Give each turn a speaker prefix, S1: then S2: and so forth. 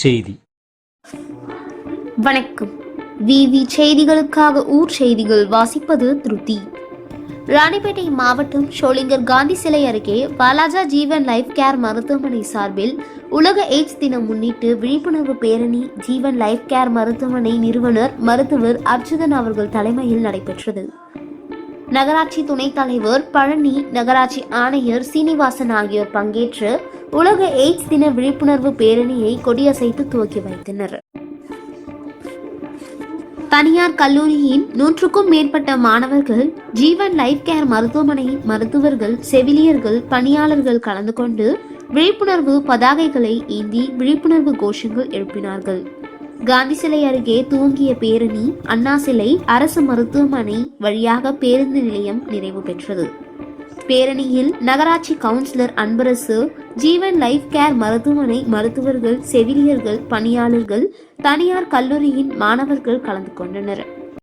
S1: செய்தி.
S2: வணக்கம். விவி செய்திகளுக்காக ஊர் செய்திகள் வாசிப்பது திருப்தி ராணிப்பேட்டை மாவட்டம் ஷோலிங்கர் காந்தி சிலை அருகே பாலாஜா ஜீவன் லைஃப் கேர் மருத்துவமனை சார்பில் உலக எய்ட்ஸ் தினம் முன்னிட்டு விழிப்புணர்வு பேரணி ஜீவன் லைஃப் கேர் மருத்துவமனை நிறுவனர் மருத்துவர் அர்ச்சுதன் அவர்கள் தலைமையில் நடைபெற்றது. நகராட்சி துணைத் தலைவர் பழனி நகராட்சி ஆணையர் சீனிவாசன் ஆகியோர் பங்கேற்று உலக எய்ட்ஸ் தின விழிப்புணர்வு பேரணியை கொடியசைத்து துவக்கி வைத்தனர். தனியார் கல்லூரியின் நூற்றுக்கும் மேற்பட்ட மாணவர்கள் ஜீவன் லைஃப் கேர் மருத்துவமனை மருத்துவர்கள் செவிலியர்கள் பணியாளர்கள் கலந்து கொண்டு விழிப்புணர்வு பதாகைகளை ஏந்தி விழிப்புணர்வு கோஷங்கள் எழுப்பினார்கள். காந்தி சிலை அருகே துவங்கிய பேரணி அண்ணா சிலை அரசு மருத்துவமனை வழியாக பேருந்து நிலையம் நிறைவு பெற்றது. பேரணியில் நகராட்சி councillor Anbarasu Jeevan life care மருத்துவமனை மருத்துவர்கள் செவிலியர்கள் பணியாளர்கள் தனியார் கல்லூரியின் மாணவர்கள் கலந்து கொண்டனர்.